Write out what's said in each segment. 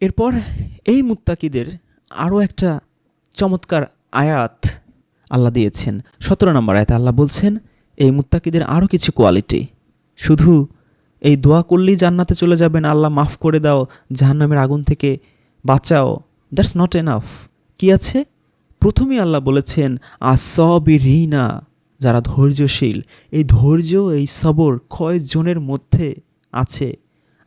এরপর এই মুত্তাকিদের আরও একটা চমৎকার আয়াত আল্লাহ দিয়েছেন। সতেরো নম্বর আয়াত আল্লাহ বলছেন, এই মুত্তাকিদের আরও কিছু কোয়ালিটি। শুধু এই দোয়া করলেই জান্নাতে চলে যাবেন, আল্লাহ মাফ করে দাও, জাহান্নামের আগুন থেকে বাঁচাও। দ্যাটস নট এনাফ কি আছে? প্রথমেই আল্লাহ বলেছেন আসবি রিনা যারা ধৈর্যশীল। এই ধৈর্য, এই সবর কয়জনের মধ্যে আছে?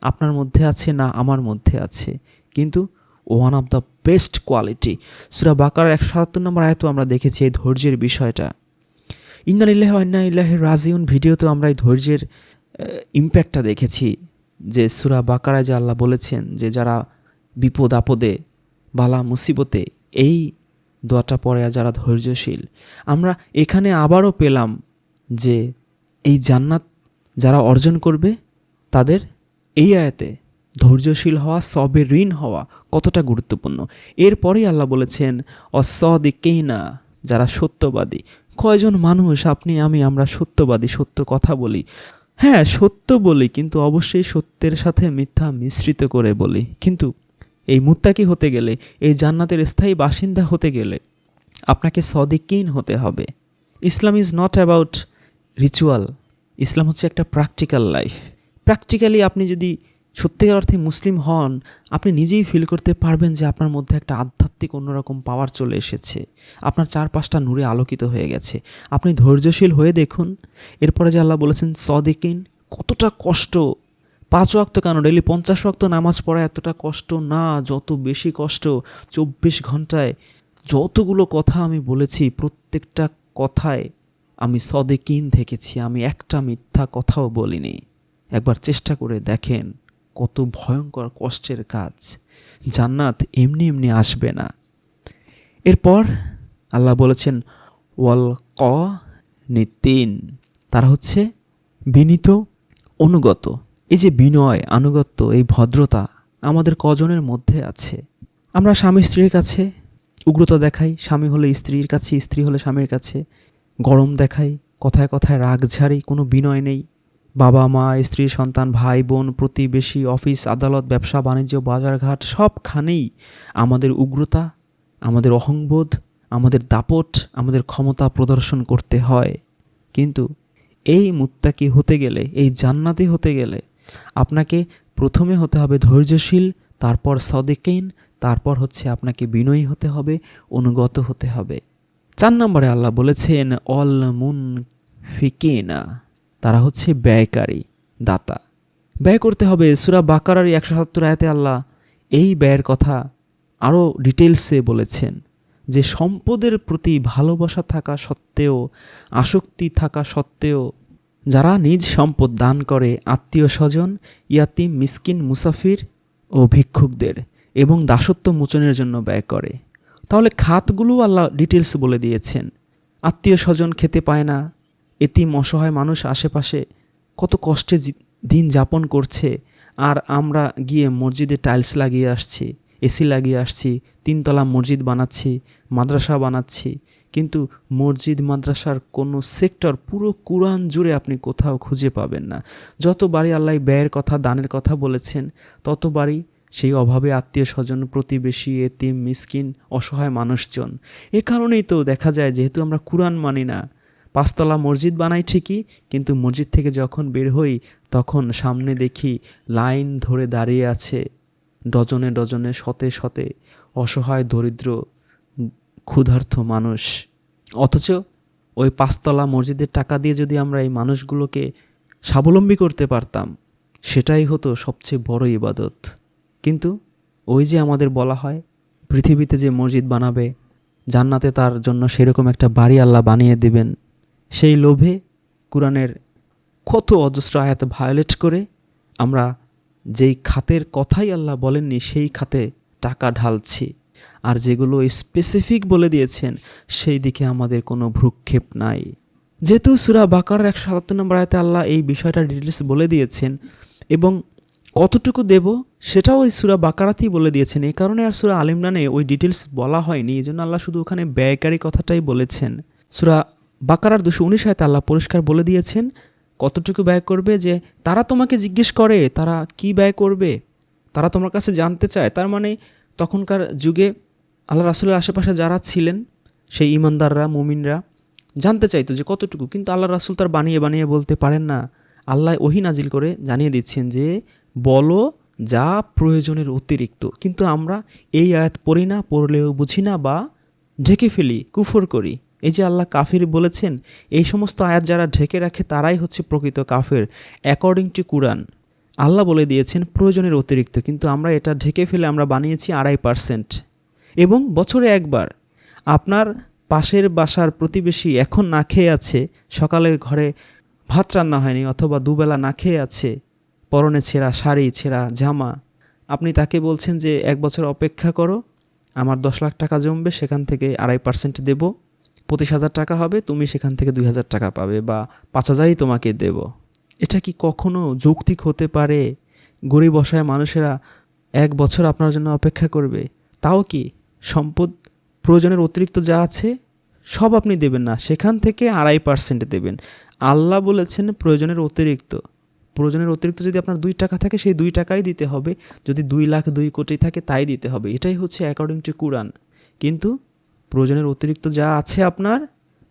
আপনার মধ্যে আছে না আমার মধ্যে আছে? কিন্তু one of the best quality সুরা বাকার একশো সাতাত্তর নম্বর আয়তো আমরা দেখেছি এই ধৈর্যের বিষয়টা। ইন্না ইল্লাহ ইন্না ইল্লাহ রাজিউন ভিডিওতেও আমরা এই ধৈর্যের ইম্প্যাক্টটা দেখেছি। যে সুরা বাকারায় যে আল্লাহ বলেছেন যে যারা বিপদ আপদে, বালা মুসিবতে, এই দোয়াটা পড়ে যারা ধৈর্যশীল। আমরা এখানে আবারও পেলাম যে এই জান্নাত যারা অর্জন করবে, তাদের এই আয়াতে ধৈর্যশীল হওয়া সবে ঋণ হওয়া কতটা গুরুত্বপূর্ণ? এরপরেই আল্লাহ বলেছেন অসদিকেইনা যারা সত্যবাদী। কয়জন মানুষ আপনি, আমি, আমরা সত্যবাদী, সত্য কথা বলি? হ্যাঁ সত্য বলি, কিন্তু অবশ্যই সত্যের সাথে মিথ্যা মিশ্রিত করে বলি। কিন্তু এই মুত্তাকি হতে গেলে, এই জান্নাতের স্থায়ী বাসিন্দা হতে গেলে আপনাকে সদিকিন হতে হবে। Islam is not about ritual. ইসলাম হচ্ছে একটা প্র্যাকটিক্যাল লাইফ। প্র্যাকটিক্যালি আপনি যদি সত্যিকার অর্থে মুসলিম হন, আপনি নিজেই ফিল করতে পারবেন যে আপনার মধ্যে একটা আধ্যাত্মিক অন্যরকম পাওয়ার চলে এসেছে। আপনার চারপাশটা নূরে আলোকিত হয়ে গেছে। আপনি ধৈর্যশীল হয়ে দেখুন। এরপরে যে আল্লাহ বলেছেন, সদিকিন, কতটা কষ্ট। পাঁচ ওয়াক্ত কেন? ডেলি পঞ্চাশ ওয়াক্ত নামাজ পড়া এতটা কষ্ট না, যত বেশি কষ্ট, চব্বিশ ঘন্টায় যতগুলো কথা আমি বলেছি, প্রত্যেকটা কথায় আমি সদেকিন থেকেছি, আমি একটা মিথ্যা কথাও বলিনি। একবার চেষ্টা করে দেখেন। কত ভয়ঙ্কর কষ্টের কাজ। জান্নাত এমনি এমনি আসবে না। এরপর আল্লাহ বলেছেন, ওয়াল ক নিতিন তারা হচ্ছে বিনীত অনুগত। এই যে বিনয়, আনুগত্য, এই ভদ্রতা আমাদের কজনের মধ্যে আছে। আমরা স্বামী স্ত্রীর কাছে উগ্রতা দেখাই, স্বামী হলে স্ত্রীর কাছে, স্ত্রী হলে স্বামীর কাছে গরম দেখাই, কথায় কথায় রাগ ঝাড়ি, কোনো বিনয় নেই। বাবা মা, স্ত্রী, সন্তান, ভাই, বোন, প্রতিবেশী, অফিস, আদালত, ব্যবসা, বাণিজ্য, বাজারঘাট, সবখানেই আমাদের উগ্রতা, আমাদের অহংবোধ, আমাদের দাপট, আমাদের ক্ষমতা প্রদর্শন করতে হয়। কিন্তু এই মুত্তাকি হতে গেলে, এই জান্নাতি হতে গেলে আপনাকে প্রথমে হতে হবে ধৈর্যশীল, তারপর সদেকেইন তারপর হচ্ছে আপনাকে বিনয়ী হতে হবে, অনুগত হতে হবে। চার নম্বরে আল্লাহ বলেছেন, অল মুন ফিকেনা তারা হচ্ছে ব্যয়কারী দাতা। ব্যয় করতে হবে। সুরা বাকারার একশো সাতাত্তর আয়াতে আল্লাহ এই ব্যয়ের কথা আরও ডিটেলসে বলেছেন যে সম্পদের প্রতি ভালোবাসা থাকা সত্ত্বেও, আসক্তি থাকা সত্ত্বেও যারা নিজ সম্পদ দান করে, আত্মীয় স্বজন, ইয়াতিম, মিসকিন, মুসাফির ও ভিক্ষুকদের এবং দাসত্ব মোচনের জন্য ব্যয় করে। তাহলে খাতগুলো আল্লাহ ডিটেলস বলে দিয়েছেন। আত্মীয় স্বজন খেতে পায় না এতিম অসহায় মানুষ আশেপাশে কত কষ্টে দিন যাপন করছে। আর আমরা গিয়ে মসজিদে টাইলস লাগিয়ে আসছি, এসি লাগিয়ে আসছি, তিনতলা মসজিদ বানাচ্ছি, মাদ্রাসা বানাচ্ছি। কিন্তু মসজিদ, মাদ্রাসার কোনো সেক্টর পুরো কোরআন জুড়ে আপনি কোথাও খুঁজে পাবেন না। যতবারই আল্লাহ ব্যয়ের কথা, দানের কথা বলেছেন, ততবারই সেই অভাবে আত্মীয় স্বজন, প্রতিবেশী, এতিম, মিসকিন, অসহায় মানুষজন। এ কারণেই তো দেখা যায়, যেহেতু আমরা কোরআন মানি না পাঁচতলা মসজিদ বানাই ঠিকই, কিন্তু মসজিদ থেকে যখন বের হই, তখন সামনে দেখি লাইন ধরে দাঁড়িয়ে আছে, ডজনে ডজনে, শতে শতে, অসহায়, দরিদ্র ক্ষুধার্থ মানুষ। অথচ ওই পাঁচতলা মসজিদের টাকা দিয়ে যদি আমরা এই মানুষগুলোকে স্বাবলম্বী করতে পারতাম, সেটাই হতো সবচেয়ে বড় ইবাদত। কিন্তু ওই যে আমাদের বলা হয়, পৃথিবীতে যে মসজিদ বানাবে, জান্নাতে তার জন্য সেরকম একটা বাড়ি আল্লাহ বানিয়ে দিবেন। সেই লোভে কোরআনের কত অজস্র আয়াত ভায়োলেট করে আমরা যেই খাতের কথাই আল্লাহ বলেননি, সেই খাতে টাকা ঢালছি। আর যেগুলো স্পেসিফিক বলে দিয়েছেন, সেই দিকে আমাদের কোনো ভ্রুক্ষেপ নাই। যেহেতু সুরা বাকার একশো সাতাত্তর নম্বর আয়তে আল্লাহ এই বিষয়টা ডিটেলস বলে দিয়েছেন, এবং কতটুকু দেব সেটাও ওই সুরা বাকারাতেই বলে দিয়েছেন। এই কারণে আর সুরা আলিমরানে ওই ডিটেলস বলা হয়নি, এই জন্য আল্লাহ শুধু ওখানে ব্যয়কারী কথাটাই বলেছেন। সুরা বাকারার দুশো উনিশ আয়তে আল্লাহ পরিষ্কার বলে দিয়েছেন, কতটুকু ব্যয় করবে যে তারা তোমাকে জিজ্ঞেস করে, তারা কি ব্যয় করবে? তারা তোমার কাছে জানতে চায়। তার মানে তখনকার যুগে আল্লাহ রাসুলের আশেপাশে যারা ছিলেন, সেই ইমানদাররা, মুমিনরা জানতে চাইতো যে কতটুকু। কিন্তু আল্লাহ রাসুল তার বানিয়ে বানিয়ে বলতে পারেন না। আল্লাহ ওহি নাজিল করে জানিয়ে দিচ্ছেন যে, বলো যা প্রয়োজনের অতিরিক্ত। কিন্তু আমরা এই আয়াত পড়ি না, পড়লেও বুঝি না বা ঢেকে ফেলি, কুফর করি। এই যে আল্লাহ কাফির বলেছেন, এই সমস্ত আয়াত যারা ঢেকে রাখে তারাই হচ্ছে প্রকৃত কাফের অ্যাকর্ডিং টু কুরআন আল্লাহ বলে দিয়েছেন, প্রয়োজনের অতিরিক্ত, কিন্তু আমরা এটা ঢেকে ফেলে আমরা বানিয়েছি আড়াই পার্সেন্ট এবং বছরে একবার, আপনার পাশের বাসার প্রতিবেশী এখন না খেয়ে আছে সকালে ঘরে ভাত রান্না হয়নি অথবা দুবেলা না খেয়ে আছে, পরনে ছেঁড়া শাড়ি, ছেঁড়া জামা, আপনি তাকে বলছেন যে, এক বছর অপেক্ষা করো, আমার দশ লাখ টাকা জমবে, সেখান থেকে আড়াই পার্সেন্ট দেব। পঁচিশ হাজার টাকা হবে, তুমি সেখান থেকে দুই হাজার টাকা পাবে বা পাঁচ হাজারই তোমাকে দেব। এটা কি কখনো যৌক্তিক হতে পারে? গরিব অসহায় মানুষেরা এক বছর আপনার জন্য অপেক্ষা করবে। তাও কি সম্পদ প্রয়োজনের অতিরিক্ত যা আছে, সব আপনি দেবেন না। সেখান থেকে আড়াই পার্সেন্ট দেবেন। আল্লাহ বলেছেন প্রয়োজনের অতিরিক্ত। প্রয়োজনের অতিরিক্ত যদি আপনার দুই টাকা থাকে, সেই দুই টাকাই দিতে হবে। যদি দুই লাখ দুই কোটি থাকে, তাই দিতে হবে। এটাই হচ্ছে অ্যাকর্ডিং টু কুরআন কিন্তু প্রয়োজনের অতিরিক্ত যা আছে আপনার,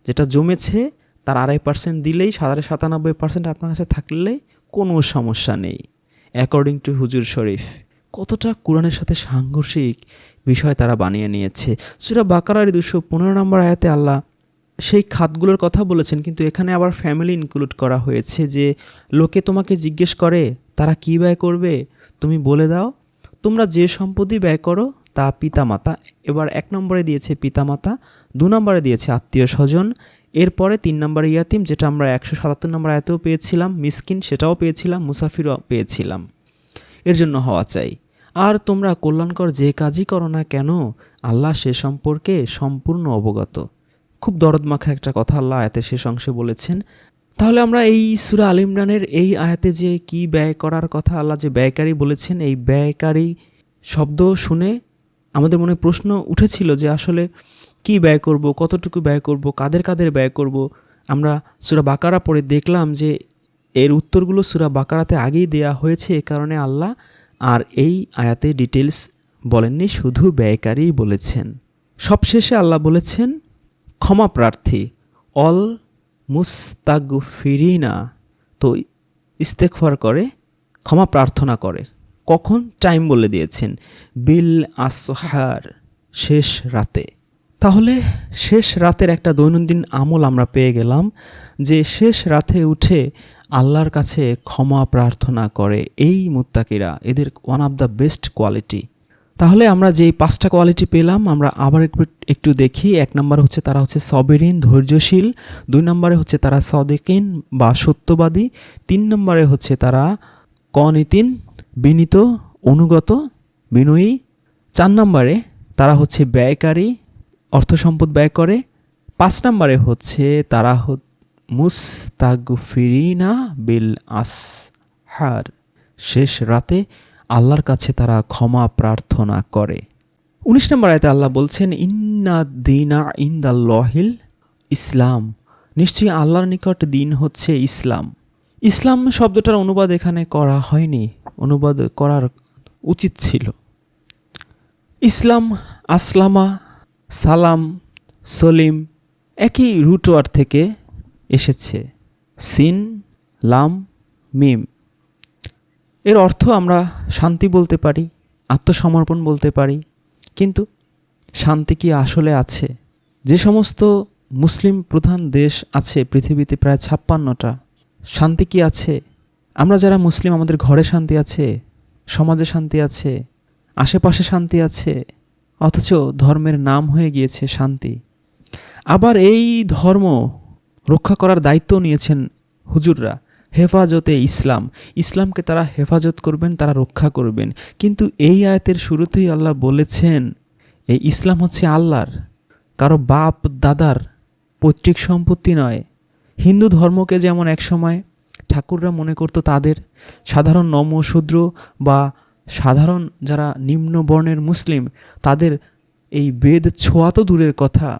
যেটা জমেছে, তার আড়াই পার্সেন্ট দিলেই, সাড়ে সাতানব্বই পার্সেন্ট আপনার কাছে থাকলে কোনো সমস্যা নেই অ্যাকর্ডিং টু হুজুর শরীফ। কতটা কোরআনের সাথে সাংঘর্ষিক বিষয় তারা বানিয়ে নিয়েছে। সুরা বাকারার দুশো পনেরো নম্বর আয়াতে আল্লাহ সেই খাতগুলোর কথা বলেছেন, কিন্তু এখানে আবার ফ্যামিলি ইনক্লুড করা হয়েছে যে, লোকে তোমাকে জিজ্ঞেস করে, তারা কী ব্যয় করবে? তুমি বলে দাও, তোমরা যে সম্পত্তি ব্যয় করো তা পিতামাতা। এবার এক নম্বরে দিয়েছে পিতামাতা, দু নম্বরে দিয়েছে আত্মীয় স্বজন। এরপরে তিন নম্বরে ইয়াতিম, যেটা আমরা একশো সাতাত্তর নম্বর আয়তেও পেয়েছিলাম। মিসকিন, সেটাও পেয়েছিলাম, মুসাফিরও পেয়েছিলাম। এর জন্য হওয়া চাই। আর তোমরা কল্যাণকর যে কাজই করো না কেন, আল্লাহ সে সম্পর্কে সম্পূর্ণ অবগত। খুব দরদ মাখা একটা কথা আল্লাহ আয়াতের শেষ অংশে বলেছেন। তাহলে আমরা এই সুরা আল ইমরানের এই আয়াতে যে কি ব্যয় করার কথা আল্লাহ যে ব্যয়কারী বলেছেন, এই ব্যয়কারী শব্দ শুনে আমাদের মনে প্রশ্ন উঠেছিল যে আসলে কি ব্যয় করব, কতটুকু ব্যয় করব, কাদের কাদের ব্যয় করব। আমরা সুরা বাকারা পড়ে দেখলাম যে এর উত্তরগুলো সুরা বাকারাতে আগেই দেয়া হয়েছে এ কারণে আল্লাহ আর এই আয়াতে ডিটেলস বলেননি, শুধু ব্যয়কারী বলেছেন। সবশেষে আল্লাহ বলেছেন, ক্ষমা প্রার্থী, অল মুস্তাগফিরিনা, তো ইস্তেকফার করে, ক্ষমা প্রার্থনা করে। কখন টাইম বলে দিয়েছেন? বিল আসহার, শেষ রাতে। তাহলে শেষ রাতের একটা দৈনন্দিন আমল আমরা পেয়ে গেলাম যে শেষ রাতে উঠে আল্লাহর কাছে ক্ষমা প্রার্থনা করে এই মুত্তাকিরা, এদের one of the best quality তাহলে আমরা যেই পাঁচটা কোয়ালিটি পেলাম, আমরা আবার একটু একটু দেখি। এক নম্বর হচ্ছে তারা হচ্ছে সবেরিন, ধৈর্যশীল। দুই নম্বরে হচ্ছে তারা সদেকিন বা সত্যবাদী। তিন নম্বরে হচ্ছে তারা কনিতিন বিনীত, অনুগত, বিনয়ী। চার নম্বরে তারা হচ্ছে ব্যয়কারী, অর্থ সম্পদ ব্যয় করে। পাঁচ নম্বরে হচ্ছে তারা মুস্তাগফিরিনা বিল আস হার শেষ রাতে আল্লাহর কাছে তারা ক্ষমা প্রার্থনা করে। উনিশ নম্বর আয়তে আল্লাহ বলছেন, ইন্না দিনা ইন্দাল্লাহিল ইসলাম। নিশ্চয়ই আল্লাহর নিকট দিন হচ্ছে ইসলাম। ইসলাম শব্দটার অনুবাদ এখানে করা হয়নি। অনুবাদ করার উচিত ছিল। ইসলাম, আসলামা, সালাম, সলিম একই রুটওয়ার থেকে এসেছে। সিন, লাম, মিম। এর অর্থ আমরা শান্তি বলতে পারি, আত্মসমর্পণ বলতে পারি, কিন্তু শান্তি কি আসলে আছে? যে সমস্ত মুসলিম প্রধান দেশ আছে পৃথিবীতে প্রায় ছাপ্পান্নটা, শান্তি কি আছে? আমরা যারা মুসলিম, আমাদের ঘরে শান্তি আছে, সমাজে শান্তি আছে, আশেপাশে শান্তি আছে, অথচ ধর্মের নাম হয়ে গিয়েছে শান্তি। আবার এই ধর্ম রক্ষা করার দায়িত্ব নিয়েছেন হুজুররা, হেফাজতে ইসলাম। ইসলামকে তারা হেফাজত করবেন, তারা রক্ষা করবেন। কিন্তু এই আয়াতের শুরুতেই আল্লাহ বলেছেন, এই ইসলাম হচ্ছে আল্লাহর। কারও বাপ, দাদার পৈতৃক সম্পত্তি নয়। হিন্দু ধর্মকে যেমন একসময় ঠাকুররা মনে করতো তাদের সাধারণ নমশূদ্র বা সাধারণ যারা নিম্ন বর্ণের মুসলিম, তাদের এই বেদ ছোঁয়া তো দূরের কথা।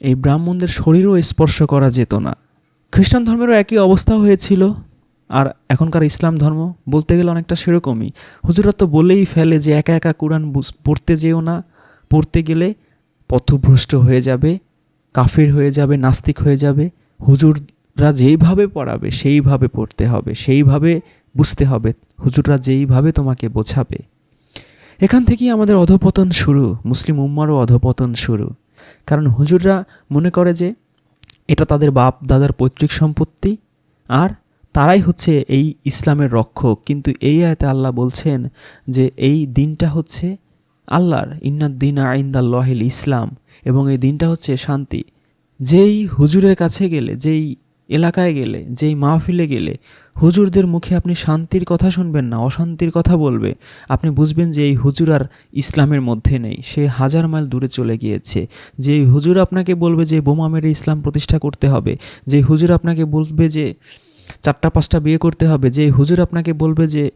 এই ব্রাহ্মণদের শরীরও স্পর্শ করা যেত না। খ্রিস্টান ধর্মেরও একই অবস্থা হয়েছিল। আর এখনকার ইসলাম ধর্ম বলতে গেলে অনেকটা সেরকমই। হুজুরা তো বলেই ফেলে যে একা একা কোরআন পড়তে যেও না। পড়তে গেলে পথভ্রষ্ট হয়ে যাবে, কাফির হয়ে যাবে, নাস্তিক হয়ে যাবে। হুজুররা যেইভাবে পড়াবে, সেইভাবে পড়তে হবে, সেইভাবে বুঝতে হবে, হুজুররা যেইভাবে তোমাকে বোঝাবে। এখান থেকেই আমাদের অধপতন শুরু, মুসলিম উম্মারও অধপতন শুরু। কারণ হুজুররা মনে করে যে এটা তাদের বাপ দাদার পৈতৃক সম্পত্তি, আর তারাই হচ্ছে এই ইসলামের রক্ষক। কিন্তু এই আয়তে আল্লাহ বলছেন যে এই দিনটা হচ্ছে আল্লাহর ইন্নাদ্দিন আইন্দাল্লাহিল ইসলাম, এবং এই দিনটা হচ্ছে শান্তি। যেই হুজুরের কাছে গেলে, যেই এলাকায় গেলে, যেই মাহফিলে গেলে, হুজুরদের মুখে আপনি শান্তির কথা শুনবেন না, অশান্তির কথা বলবে। আপনি বুঝবেন যে এই হুজুর আর ইসলামের মধ্যে নেই, সে হাজার মাইল দূরে চলে গিয়েছে। যে হুজুর আপনাকে বলবে যে বোমা মেরে ইসলাম প্রতিষ্ঠা করতে হবে যে হুজুর আপনাকে বলবে যে চারটা পাঁচটা বিয়ে করতে হবে যে হুজুর আপনাকে বলবে যে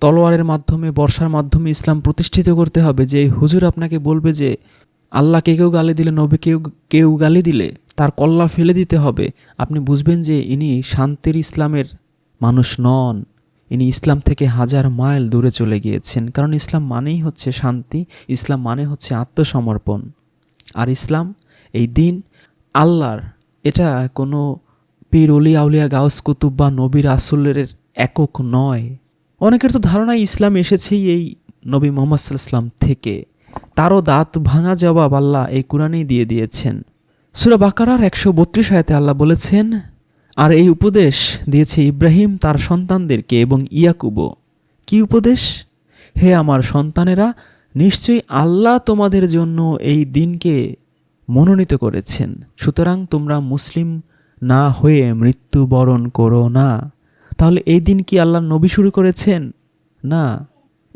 তলোয়ারের মাধ্যমে, বর্ষার মাধ্যমে ইসলাম প্রতিষ্ঠিত করতে হবে যে হুজুর আপনাকে বলবে যে আল্লাহকে কেউ গালি দিলে নবী কেউ কেউ গালি দিলে তার কল্লা ফেলে দিতে হবে। আপনি বুঝবেন যে ইনি শান্তির ইসলামের মানুষ নন। ইনি ইসলাম থেকে হাজার মাইল দূরে চলে গিয়েছেন। কারণ ইসলাম মানেই হচ্ছে শান্তি, ইসলাম মানে হচ্ছে আত্মসমর্পণ। আর ইসলাম, এই দিন আল্লাহর, এটা কোনো পীর অলি আউলিয়া, গাউস, কুতুব বা নবীর আসলের একক নয়। অনেকের তো ধারণা ইসলাম এসেছেই এই নবী মোহাম্মদ সাল্লাম থেকে। তারও দাঁত ভাঙা জবাব আল্লাহ এই কোরআনেই দিয়ে দিয়েছেন। সুরা বাকারার একশো বত্রিশ আয়তে আল্লাহ বলেছেন, আর এই উপদেশ দিয়েছে ইব্রাহিম তার সন্তানদেরকে এবং ইয়াকুবও। কি উপদেশ? হে আমার সন্তানেরা, নিশ্চয়ই আল্লাহ তোমাদের জন্য এই দিনকে মনোনীত করেছেন। সুতরাং তোমরা মুসলিম না হয়ে মৃত্যুবরণ করো না। তাহলে এই দিন কি আল্লাহ নবী শুরু করেছেন? না।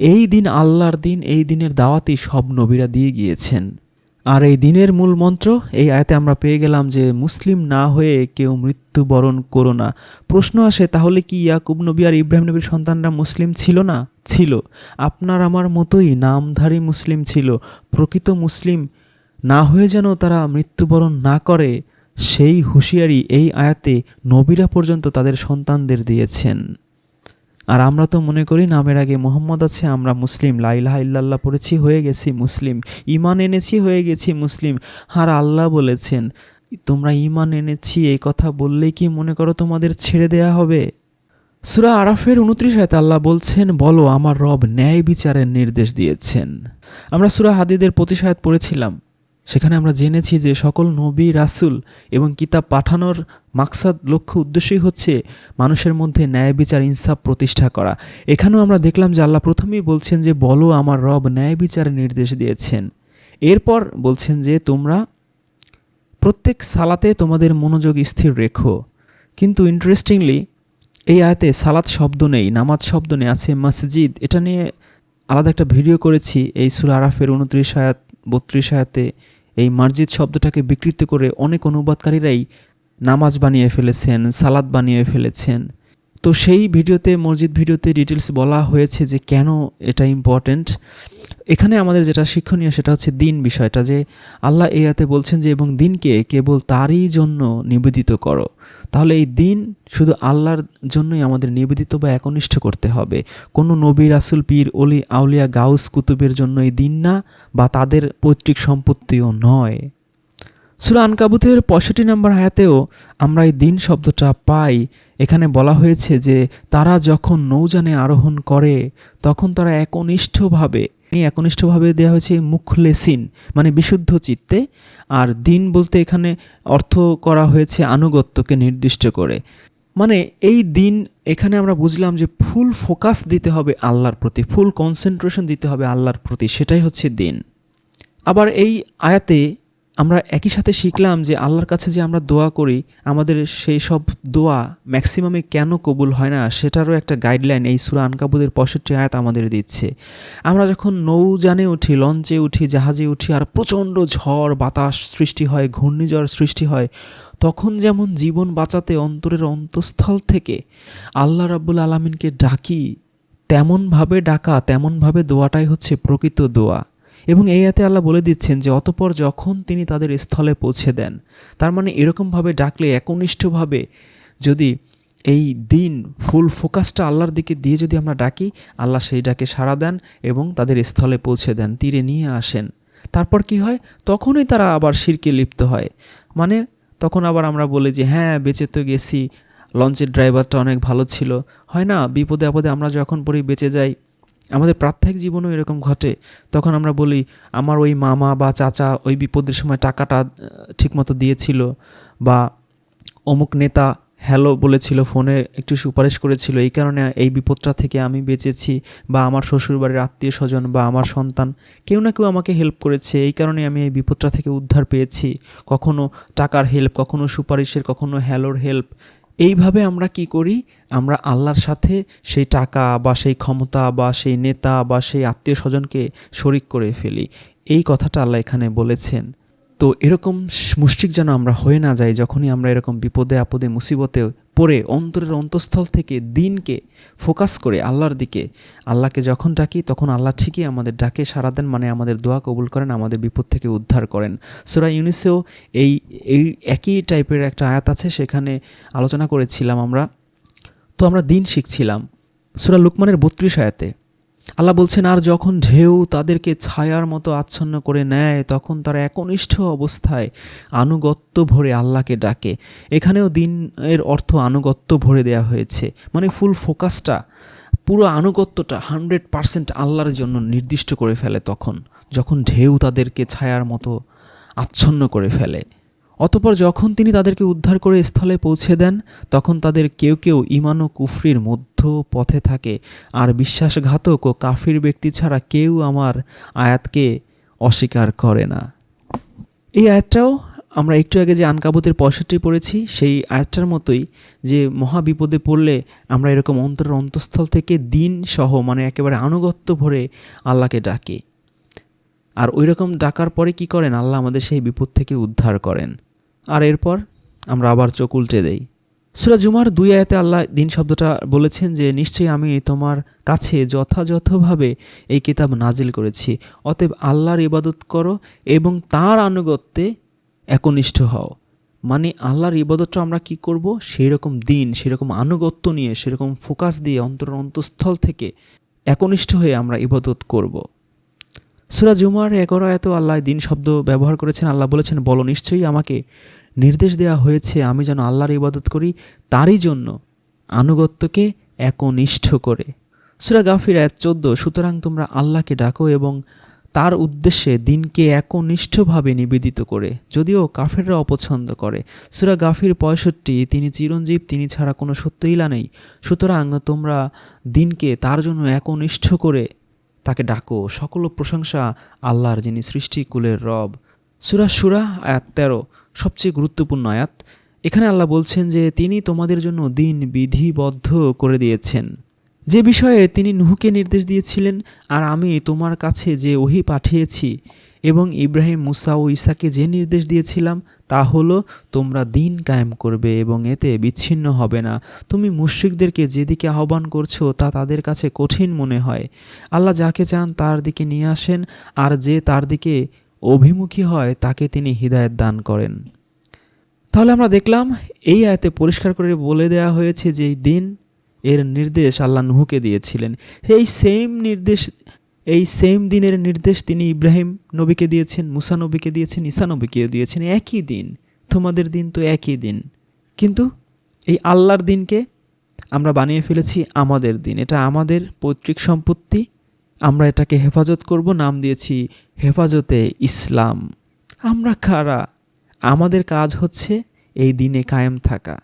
এই দিন আল্লাহর দিন, এই দিনের দাওয়াতই সব নবীরা দিয়ে গিয়েছেন। আর এই দিনের মূল মন্ত্র, এই আয়তে আমরা পেয়ে গেলাম যে, মুসলিম না হয়ে কেউ মৃত্যুবরণ করো না। প্রশ্ন আসে, তাহলে কি ইয়াকুব নবী আর ইব্রাহিম নবীর সন্তানরা মুসলিম ছিল না? ছিল। আপনার আমার মতোই নামধারী মুসলিম ছিল। প্রকৃত মুসলিম না হয়ে যেন তারা মৃত্যুবরণ না করে, সেই হুঁশিয়ারি এই আয়াতে নবীরা পর্যন্ত তাদের সন্তানদের দিয়েছেন। আর আমরা তো মনে করি নামের আগে মোহাম্মদ আছে, আমরা মুসলিম লাইলাহা ইল্লাল্লাহ পড়েছি, হয়ে গেছি মুসলিম ইমান এনেছি, হয়ে গেছি মুসলিম। আর আল্লাহ বলেছেন, তোমরা ইমান এনেছি, এই কথা বললেই কি মনে করো তোমাদের ছেড়ে দেয়া হবে? সুরা আরাফের উনত্রিশ আয়তে আল্লাহ বলছেন, বলো, আমার রব ন্যায় বিচারের নির্দেশ দিয়েছেন। আমরা সুরা হাদিদের প্রতিশায়ত পড়েছিলাম সেখানে আমরা জেনেছি যে সকল নবী, রাসুল এবং কিতাব পাঠানোর মাকসাদ, লক্ষ্য, উদ্দেশ্যই হচ্ছে মানুষের মধ্যে ন্যায় বিচার ইনসাফ প্রতিষ্ঠা করা। এখানেও আমরা দেখলাম যে আল্লাহ প্রথমেই বলছেন যে, বলো, আমার রব ন্যায় বিচারের নির্দেশ দিয়েছেন। এরপর বলছেন যে, তোমরা প্রত্যেক সালাতে তোমাদের মনোযোগ স্থির রেখো। কিন্তু ইন্টারেস্টিংলি এই আয়াতে সালাত শব্দ নেই, নামাজ শব্দ নেই, আছে মসজিদ। এটা নিয়ে আলাদা একটা ভিডিও করেছি, এই সুরা আরাফের উনত্রিশ আয়াত। বত্রিশ আয়াতে এই মার্জিদ শব্দটাকে বিকৃত করে অনেক অনুবাদকারীরাই নামাজ বানিয়ে ফেলেছেন সালাদ বানিয়ে ফেলেছেন। তো সেই ভিডিওতে, মসজিদ ভিডিওতে ডিটেলস বলা হয়েছে যে কেন এটা ইম্পর্ট্যান্ট এখানে আমাদের যেটা শিক্ষণীয় সেটা হচ্ছে দিন বিষয়টা, যে আল্লাহ এই আয়াতে বলছেন যে, এবং দিনকে কেবল তারই জন্য নিবেদিত করো। তাহলে এই দিন শুধু আল্লাহর জন্যই আমাদের নিবেদিত বা একনিষ্ঠ করতে হবে। কোনো নবী, রাসুল, পীর অলি আউলিয়া, গাউস, কুতুবের জন্য এই দিন না, বা তাদের পৈতৃক সম্পত্তিও নয়। সুরা আনকাবুতের পঁয়ষট্টি নম্বর আয়াতেও আমরা এই দিন শব্দটা পাই। এখানে বলা হয়েছে যে, তারা যখন নৌযানে আরোহণ করে, তখন তারা একনিষ্ঠভাবে একনিষ্ঠভাবে দেওয়া হয়েছে মুখলেসিন মানে বিশুদ্ধ চিত্তে। আর দিন বলতে এখানে অর্থ করা হয়েছে আনুগত্যকে নির্দিষ্ট করে। মানে এই দিন এখানে আমরা বুঝলাম যে, ফুল ফোকাস দিতে হবে আল্লাহর প্রতি, ফুল কনসেন্ট্রেশন দিতে হবে আল্লাহর প্রতি, সেটাই হচ্ছে দিন। আবার এই আয়াতে আমরা একই সাথে শিখলাম যে আল্লাহর কাছে যে আমরা দোয়া করি, আমাদের সেই সব দোয়া ম্যাক্সিমামে কেন কবুল হয় না, সেটারও একটা গাইডলাইন এই সুরা আনকাবুদের পঁয়ষট্টি আয়াত আমাদের দিচ্ছে। আমরা যখন নৌযানে উঠি, লঞ্চে উঠি, জাহাজে উঠি আর প্রচণ্ড ঝড়, বাতাস সৃষ্টি হয়, ঘূর্ণিঝড় সৃষ্টি হয়, তখন যেমন জীবন বাঁচাতে অন্তরের অন্তঃস্থল থেকে আল্লাহ রাব্বুল আলমিনকে ডাকি, তেমনভাবে ডাকা, তেমনভাবে দোয়াটাই হচ্ছে প্রকৃত দোয়া। এবং এই আয়াতে আল্লাহ বলে দিচ্ছেন যে, অতপর যখন তিনি তাদের স্থলে পৌঁছে দেন, তার মানে এরকমভাবে ডাকলে, একনিষ্ঠভাবে যদি এই দিন ফুল ফোকাসটা আল্লাহর দিকে দিয়ে যদি আমরা ডাকি, আল্লাহ সেই ডাকে সাড়া দেন এবং তাদের স্থলে পৌঁছে দেন, তীরে নিয়ে আসেন। তারপর কি হয়? তখনই তারা আবার শিরকে লিপ্ত হয়। মানে তখন আবার আমরা বলি যে হ্যাঁ বেঁচে তো গেছি, লঞ্চের ড্রাইভারটা অনেক ভালো ছিল। হয় না? বিপদে আপদে আমরা যখন পড়ি, বেঁচে যাই। আমাদের প্রাত্যহিক জীবনেও এরকম ঘটে। তখন আমরা বলি, আমার ওই মামা বা চাচা ওই বিপদের সময় টাকাটা ঠিকমতো দিয়েছিল বা অমুক নেতা হ্যালো বলেছিল, ফোনে একটু সুপারিশ করেছিল, এই কারণে এই বিপদটা থেকে আমি বেঁচেছি বা আমার শ্বশুরবাড়ির আত্মীয় স্বজন বা আমার সন্তান কেউ না কেউ আমাকে হেল্প করেছে, এই কারণে আমি এই বিপদটা থেকে উদ্ধার পেয়েছি। কখনো টাকার হেল্প কখনো সুপারিশের, কখনো হ্যালোর হেল্প এইভাবে আমরা কি করি? আমরা আল্লাহর সাথে সেই টাকা বা সেই ক্ষমতা বা সেই নেতা বা সেই আত্মীয় স্বজনকে শরিক করে ফেলি। এই কথাটা আল্লাহ এখানে বলেছেন। তো এরকম মুষ্টিক যেন আমরা হয়ে না যাই, যখনই আমরা এরকম বিপদে আপদে মুসিবতে পড়ে অন্তরের অন্তঃস্থল থেকে দিনকে ফোকাস করে আল্লাহর দিকে। আল্লাহকে যখন ডাকি, তখন আল্লাহ ঠিকই আমাদের ডাকে সারা দেন মানে আমাদের দোয়া কবুল করেন, আমাদের বিপদ থেকে উদ্ধার করেন। সুরা ইউনিসেও এই এই একই টাইপের একটা আয়াত আছে, সেখানে আলোচনা করেছিলাম আমরা। তো আমরা দিন শিখছিলাম। সুরা লুকমানের বত্রিশ আয়াতে। আল্লাহ বলছেন, আর যখন ঢেউ তাদেরকে ছায়ার মতো আচ্ছন্ন করে নেয়, তখন তারা একনিষ্ঠ অবস্থায় আনুগত্য ভরে আল্লাহকে ডাকে। এখানেও দিন এর অর্থ আনুগত্য ভরে দেয়া হয়েছে। মানে ফুল ফোকাসটা পুরো আনুগত্যটা হান্ড্রেড পারসেন্ট আল্লাহর জন্য নির্দিষ্ট করে ফেলে তখন, যখন ঢেউ তাদেরকে ছায়ার মতো আচ্ছন্ন করে ফেলে। অতপর যখন তিনি তাদেরকে উদ্ধার করে স্থলে পৌঁছে দেন, তখন তাদের কেউ কেউ ইমান ও কুফরির মধ্য পথে থাকে। আর বিশ্বাসঘাতক ও কাফির ব্যক্তি ছাড়া কেউ আমার আয়াতকে অস্বীকার করে না। এই আয়াতটাও আমরা একটু আগে যে আনকাবুতের পঁয়ষট্টি পড়েছি, সেই আয়াতটার মতোই যে মহা বিপদে পড়লে আমরা এরকম অন্তরের অন্তঃস্থল থেকে দিন সহ মানে একেবারে আনুগত্য ভরে আল্লাহকে ডাকি। আর ওই রকম ডাকার পরে কি করেন? আল্লাহ আমাদের সেই বিপদ থেকে উদ্ধার করেন। আর এরপর আমরা আবার চোখ উল্টে দেই। সুরা জুমার দুই আয়াতে আল্লাহ দিন শব্দটা বলেছেন যে, নিশ্চয়ই আমি তোমার কাছে যথাযথভাবে এই কিতাব নাজিল করেছি। অতএব আল্লাহর ইবাদত করো এবং তার আনুগত্যে একনিষ্ঠ হও। মানে আল্লাহর ইবাদতটা আমরা কি করব? সেই রকম দিন, সেরকম আনুগত্য নিয়ে, সেরকম ফোকাস দিয়ে অন্তর অন্তঃস্থল থেকে একনিষ্ঠ হয়ে আমরা ইবাদত করব। সুরা জুমার এগারো এত আল্লাহ দিন শব্দ ব্যবহার করেছেন। আল্লাহ বলেছেন, বলো নিশ্চয়ই আমাকে নির্দেশ দেওয়া হয়েছে আমি যেন আল্লাহর ইবাদত করি, তারই জন্য আনুগত্যকে একনিষ্ঠ করে। সুরা গাফির এক চোদ্দ, সুতরাং তোমরা আল্লাহকে ডাকো এবং তার উদ্দেশ্যে দিনকে একনিষ্ঠভাবে নিবেদিত করে, যদিও কাফেররা অপছন্দ করে। সুরা গাফির পঁয়ষট্টি, তিনি চিরঞ্জীব, তিনি ছাড়া কোনো সত্য ইলা নেই। সুতরাং তোমরা দিনকে তার জন্য একনিষ্ঠ করে তাকে ডাকো, সকল প্রশংসা আল্লাহর যিনি সৃষ্টি কুলের রব। সুরা সুরা আয়াত তেরো, সবচেয়ে গুরুত্বপূর্ণ আয়াত। এখানে আল্লাহ বলছেন যে, তিনি তোমাদের জন্য দিন বিধিবদ্ধ করে দিয়েছেন। যে বিষয়ে তিনি নুহুকে নির্দেশ দিয়েছিলেন, আর আমি তোমার কাছে যে ওহি পাঠিয়েছি এবং ইব্রাহিম, মুসা ও ইসাকে যে নির্দেশ দিয়েছিলাম, তা হলো তোমরা দিন কায়েম করবে এবং এতে বিচ্ছিন্ন হবে না। তুমি মুশ্রিকদেরকে যেদিকে আহ্বান করছ, তা তাদের কাছে কঠিন মনে হয়। আল্লাহ যাকে চান তার দিকে নিয়ে আসেন, আর যে তার দিকে অভিমুখী হয়, তাকে তিনি হৃদায়ত দান করেন। তাহলে আমরা দেখলাম, এই আয়তে পরিষ্কার করে বলে দেওয়া হয়েছে যে এই দিন এর নির্দেশ আল্লাহ নুহুকে দিয়েছিলেন। সেই সেম নির্দেশ এই সেম দিনের নির্দেশ তিনি ইব্রাহিম নবীকে দিয়েছেন, মুসা নবীকে দিয়েছেন, ঈসা নবীকেও দিয়েছেন, একই দিন। তোমাদের দিন তো একই দিন। কিন্তু এই আল্লাহর দিনকে আমরা বানিয়ে ফেলেছি আমাদের দিন। এটা আমাদের পৈতৃক সম্পত্তি। আমরা এটাকে হেফাজত করব, নাম দিয়েছি হেফাজতে ইসলাম। আমরা কারা? আমাদের কাজ হচ্ছে এই দিনে কায়েম থাকা।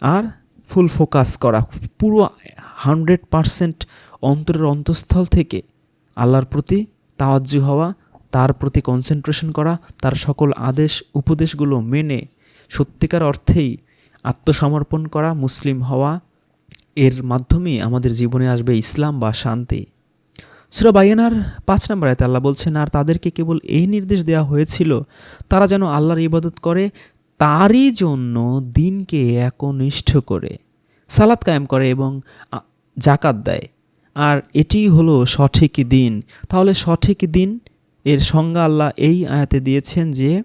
আর ফুল ফোকাস করা। পুরো হান্ড্রেড পারসেন্ট অন্তরের অন্তঃস্থল থেকে আল্লাহর প্রতি তাওয়াজ্জু হওয়া, তার প্রতি কনসেন্ট্রেশন করা, তার সকল আদেশ, উপদেশগুলো মেনে সত্যিকার অর্থেই আত্মসমর্পণ করা, মুসলিম হওয়া, এর মাধ্যমে আমাদের জীবনে আসবে ইসলাম বা শান্তি। সুরা বাইয়ানার পাঁচ নম্বর আয়তে আল্লাহ বলছেন, আর তাদেরকে কেবল এই নির্দেশ দেওয়া হয়েছিল, তারা যেন আল্লাহর ইবাদত করে, তারই জন্য দিনকে একনিষ্ঠ করে সালাদ কায়েম করে এবং জাকাত দেয়। আর এটি হলো সঠিক দিন। তাহলে সঠিক দিন, এর সংজ্ঞা আল্লাহ এই আয়াতে দিয়েছেন যে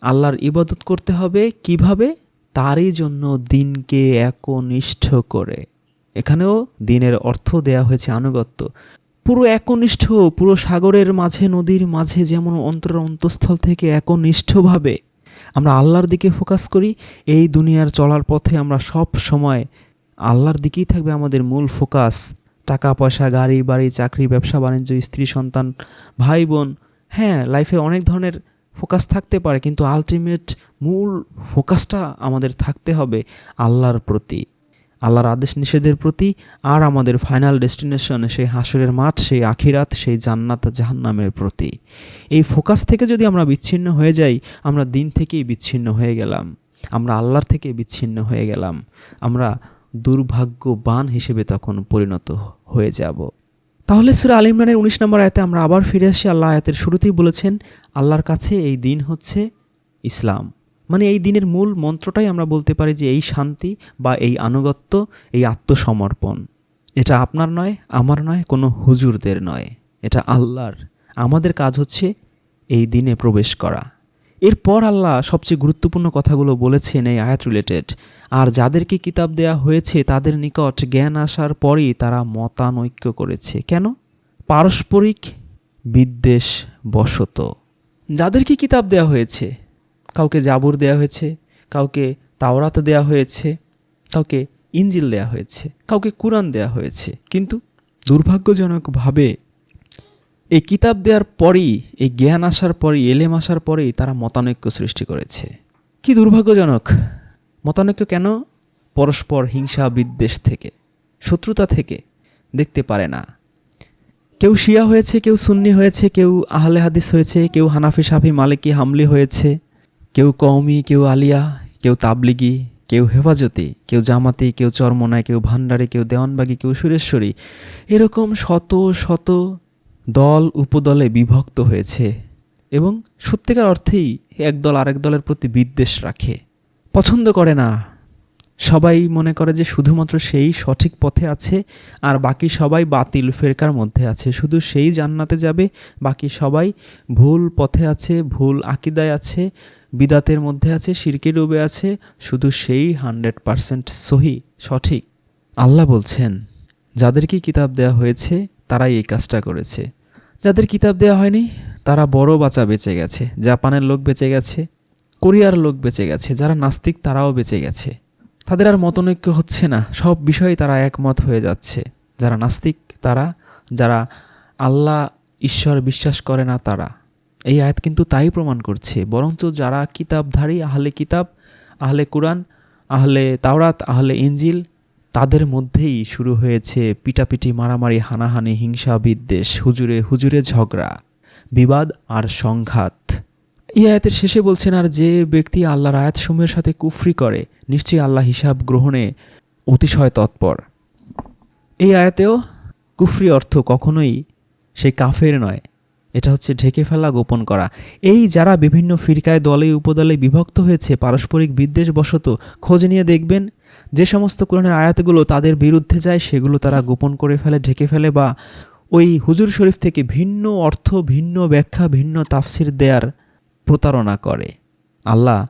আল্লাহর ইবাদত করতে হবে। কীভাবে? তারই জন্য দিনকে একনিষ্ঠ করে। এখানেও দিনের অর্থ দেয়া হয়েছে আনুগত্য। পুরো একনিষ্ঠ, পুরো সাগরের মাঝে, নদীর মাঝে যেমন অন্তর অন্তঃস্থল থেকে একনিষ্ঠভাবে আমরা আল্লাহর দিকে ফোকাস করি, এই দুনিয়ার চলার পথে আমরা সব সময় আল্লাহর দিকেই থাকবে আমাদের মূল ফোকাস। টাকা পয়সা গাড়ি, বাড়ি, চাকরি, ব্যবসা, বাণিজ্য, স্ত্রী, সন্তান, ভাই, বোন হ্যাঁ লাইফে অনেক ধরনের ফোকাস থাকতে পারে, কিন্তু আলটিমেট মূল ফোকাসটা আমাদের থাকতে হবে আল্লাহর প্রতি, আল্লাহর আদেশ নিষেধের প্রতি, আর আমাদের ফাইনাল ডেস্টিনেশন সেই হাসরের মাঠ, সেই আখিরাত, সেই জান্নাত, জাহান্নামের প্রতি, এই ফোকাস থেকে যদি আমরা বিচ্ছিন্ন হয়ে যাই, আমরা দিন থেকেই বিচ্ছিন্ন হয়ে গেলাম, আমরা আল্লাহর থেকে বিচ্ছিন্ন হয়ে গেলাম, আমরা দুর্ভাগ্যবান হিসেবে তখন পরিণত হয়ে যাব। তাহলে সুরা আল ইমরানের উনিশ নম্বর আয়াতে আমরা আবার ফিরে আসি। আল্লাহ আয়াতের শুরুতেই বলেছেন, আল্লাহর কাছে এই দিন হচ্ছে ইসলাম। মানে এই দিনের মূল মন্ত্রটাই আমরা বলতে পারি যে এই শান্তি বা এই আনুগত্য, এই আত্মসমর্পণ। এটা আপনার নয়, আমার নয়, কোনো হুজুরদের নয়। এটা আল্লাহর। আমাদের কাজ হচ্ছে এই দিনে প্রবেশ করা। এরপর আল্লাহ সবচেয়ে গুরুত্বপূর্ণ কথাগুলো বলেছেন এই আয়াত রিলেটেড আর যাদেরকে কিতাব দেয়া হয়েছে, তাদের নিকট জ্ঞান আসার পরই তারা মতানৈক্য করেছে। কেন? পারস্পরিক বিদ্বেষ বশত। যাদেরকে কিতাব দেয়া হয়েছে, কাউকে জাবুর দেয়া হয়েছে, কাউকে তাওরাত দেয়া হয়েছে, কাউকে ইঞ্জিল দেয়া হয়েছে, কাউকে কোরআন দেয়া হয়েছে, কিন্তু দুর্ভাগ্যজনকভাবে এই কিতাব দেওয়ার পরই, এই জ্ঞান আসার পরই, এলেম আসার পরেই তারা মতানৈক্য সৃষ্টি করেছে। কি দুর্ভাগ্যজনক! মতানৈক্য কেন? পরস্পর হিংসা বিদ্বেষ থেকে, শত্রুতা থেকে দেখতে পারে না। কেউ শিয়া হয়েছে, কেউ সুন্নি হয়েছে, কেউ আহলে হাদিস হয়েছে, কেউ হানাফি, সাফি, মালিকি, হামলি হয়েছে, কেউ কওমি, কেউ আলিয়া, কেউ তাবলিগি, কেউ হেফাজতি, কেউ জামাতি, কেউ চরমনায়, কেউ ভান্ডারি কেউ দেওয়ানবাগি, কেউ সুরেশ্বরী। এরকম শত শত দল উপদলে বিভক্ত হয়েছে এবং সত্যিকার অর্থেই এক দল আরেক দলের প্রতি বিদ্বেষ রাখে। পছন্দ করে না। সবাই মনে করে যে শুধুমাত্র সেই সঠিক পথে আছে আর বাকি সবাই বাতিল ফেরকার মধ্যে আছে। শুধু সেই জান্নাতে যাবে, বাকি সবাই ভুল পথে আছে, ভুল আকিদায় আছে, বিদাতের মধ্যে আছে শিরকে ডুবে আছে। শুধু সেই হান্ড্রেড পারসেন্ট সহি, সঠিক। আল্লাহ বলছেন, যাদেরকে কিতাব দেওয়া হয়েছে, তারাই এই কাজটা করেছে। যাদের কিতাব দেওয়া হয়নি, তারা বড় বাচ্চা বেঁচে গেছে, জাপানের লোক বেঁচে গেছে, কোরিয়ার লোক বেঁচে গেছে, যারা নাস্তিক তারাও বেঁচে গেছে। তাদের আর মতনৈক্য হচ্ছে না, সব বিষয়ে তারা একমত হয়ে যাচ্ছে। যারা নাস্তিক তারা, যারা আল্লাহ, ঈশ্বর বিশ্বাস করে না তারা। এই আয়াত কিন্তু তাই প্রমাণ করছে, বরঞ্চ যারা কিতাবধারী, আহলে কিতাব, আহলে কোরআন, আহলে তাওরাত, আহলে ইঞ্জিল তাদের মধ্যেই শুরু হয়েছে পিটাপিটি, মারামারি, হানাহানি, হিংসা, বিদ্বেষ, হুজুরে হুজুরে ঝগড়া, বিবাদ আর সংঘাত। এই আয়াতের শেষে বলছেন, আর যে ব্যক্তি আল্লাহর আয়াতসমূহের সাথে কুফরি করে, নিশ্চয়ই আল্লাহ হিসাব গ্রহণে অতিশয় তৎপর। এই আয়াতেও কুফরি অর্থ কখনোই সে কাফের নয় এটা হচ্ছে ঢেকে ফেলা, গোপন করা। এই যারা বিভিন্ন ফিরকায় দলে, উপদলে বিভক্ত হয়েছে, পারস্পরিক বিদ্বেষ বশত খোঁজ নিয়ে দেখবেন, যে সমস্ত কোরআনের আয়াতগুলো তাদের বিরুদ্ধে যায়, সেগুলো তারা গোপন করে ফেলে, ঢেকে ফেলে বা ওই হুজুর শরীফ থেকে ভিন্ন অর্থ, ভিন্ন ব্যাখ্যা, ভিন্ন তাফসির দেয়ার প্রতারণা করে। আল্লাহ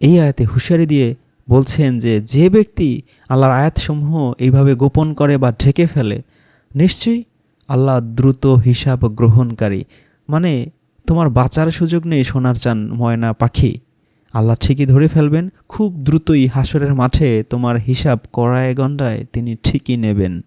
এই আয়াতে হুঁশিয়ারি দিয়ে বলছেন যে যে ব্যক্তি আল্লাহর আয়াতসমূহ এইভাবে গোপন করে বা ঢেকে ফেলে, নিশ্চয়ই আল্লাহ দ্রুত হিসাব গ্রহণকারী। মানে তোমার বাঁচার সুযোগ নেই, সোনার চান, ময়না পাখি। আল্লাহ ঠিকই ধরে ফেলবেন, খুব দ্রুতই হাসরের মাঠে তোমার হিসাব করায় গণ্ডায় তিনি ঠিকই নেবেন।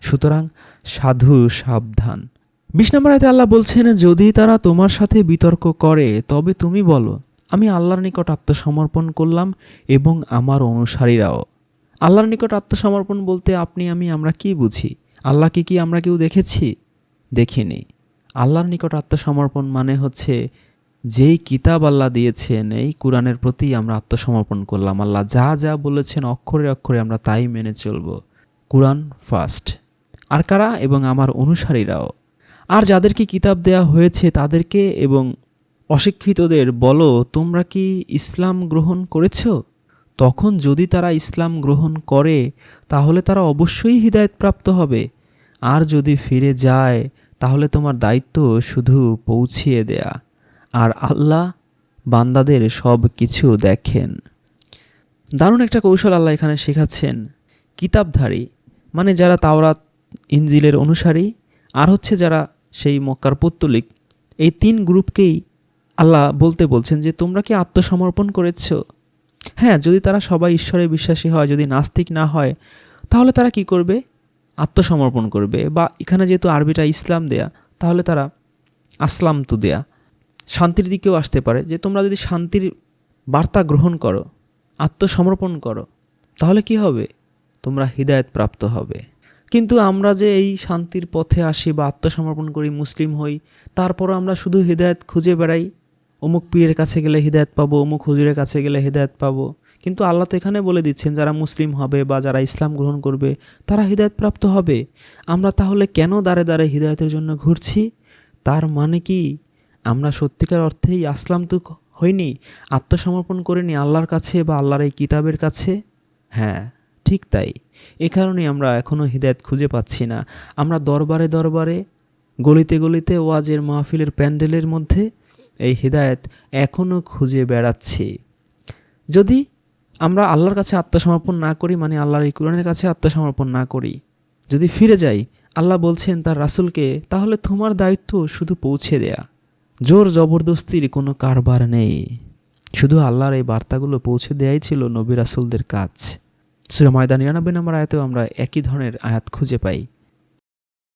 সুতরাং সাধু সাবধান। বিশ নম্বর আয়তে আল্লাহ বলছেন, যদি তারা তোমার সাথে বিতর্ক করে, তবে তুমি বলো, আমি আল্লাহর নিকট আত্মসমর্পণ করলাম এবং আমার অনুসারীরাও। আল্লাহর নিকট আত্মসমর্পণ বলতে আপনি, আমি, আমরা কি বুঝি? আল্লাহকে কি আমরা কেউ দেখেছি? দেখিনি। আল্লাহর নিকট আত্মসমর্পণ মানে হচ্ছে যেই কিতাব আল্লাহ দিয়েছেন, এই কোরআনের প্রতি আমরা আত্মসমর্পণ করলাম। আল্লাহ যা যা বলেছেন অক্ষরে অক্ষরে আমরা তাই মেনে চলব। কোরআন ফার্স্ট আর কারা? এবং আমার অনুসারীরাও। আর যাদেরকে কিতাব দেয়া হয়েছে তাদেরকে এবং অশিক্ষিতদের, বলো, তোমরা কি ইসলাম গ্রহণ করেছ? তখন যদি তারা ইসলাম গ্রহণ করে, তাহলে তারা অবশ্যই হৃদায়তপ্রাপ্ত হবে। আর যদি ফিরে যায় তাহলে তোমার দায়িত্ব শুধু পৌঁছিয়ে দেয়া, আর আল্লাহ বান্দাদের সব কিছু দেখেন। দারুণ একটা কৌশল আল্লাহ এখানে শেখাচ্ছেন। কিতাবধারী মানে যারা তাওরাত ইঞ্জিলের অনুসারী, আর হচ্ছে যারা সেই মক্কার পত্তলিক, এই তিন গ্রুপকেই আল্লাহ বলতে বলছেন যে, তোমরা কি আত্মসমর্পণ করেছ? হ্যাঁ যদি তারা সবাই ঈশ্বরে বিশ্বাসী হয়, যদি নাস্তিক না হয়, তাহলে তারা কি করবে? আত্মসমর্পণ করবে বা এখানে যেহেতু আরবিটা ইসলাম দেয়া, তাহলে তারা আসলাম তো দেয়া। শান্তির দিকেও আসতে পারে, যে তোমরা যদি শান্তির বার্তা গ্রহণ করো, আত্মসমর্পণ করো, তাহলে কি হবে? তোমরা হৃদায়ত প্রাপ্ত হবে। কিন্তু আমরা যে এই শান্তির পথে আসি বা আত্মসমর্পণ করি, মুসলিম হই, তারপরও আমরা শুধু হৃদায়ত খুঁজে বেড়াই। অমুক পীরের কাছে গেলে হৃদায়ত পাবো, অমুক হুজুরের কাছে গেলে হৃদায়ত পাবো। কিন্তু আল্লাহ তো এখানে বলে দিচ্ছেন, যারা মুসলিম হবে বা যারা ইসলাম গ্রহণ করবে, তারা হৃদায়ত প্রাপ্ত হবে। আমরা তাহলে কেন দাঁড়ে দাঁড়ে হৃদায়তের জন্য ঘুরছি? তার মানে কি? আমরা সত্যিকার অর্থেই আসলাম তো হইনি, আত্মসমর্পণ করিনি আল্লাহর কাছে বা আল্লাহর এই কিতাবের কাছে? হ্যাঁ ঠিক তাই। এ কারণেই আমরা এখনও হৃদায়ত খুঁজে পাচ্ছি না। আমরা দরবারে দরবারে, গলিতে গলিতে, ওয়াজের মাহফিলের প্যান্ডেলের মধ্যে এই হৃদায়ত এখনও খুঁজে বেড়াচ্ছি। যদি আমরা আল্লাহর কাছে আত্মসমর্পণ না করি মানে আল্লাহর এই কোরআনের কাছে আত্মসমর্পণ না করি। যদি ফিরে যাই, আল্লাহ বলছেন তার রাসূলকে, তাহলে তোমার দায়িত্ব শুধু পৌঁছে দেয়া। জোর জবরদস্তির কোনো কারবার নেই। শুধু আল্লাহর এই বার্তাগুলো পৌঁছে দেয়াই ছিল নবী রাসুলদের কাজ। সুরা ময়দান নিরানব্বই নম্বর আয়াতেও আমরা একই ধরনের আয়াত খুঁজে পাই।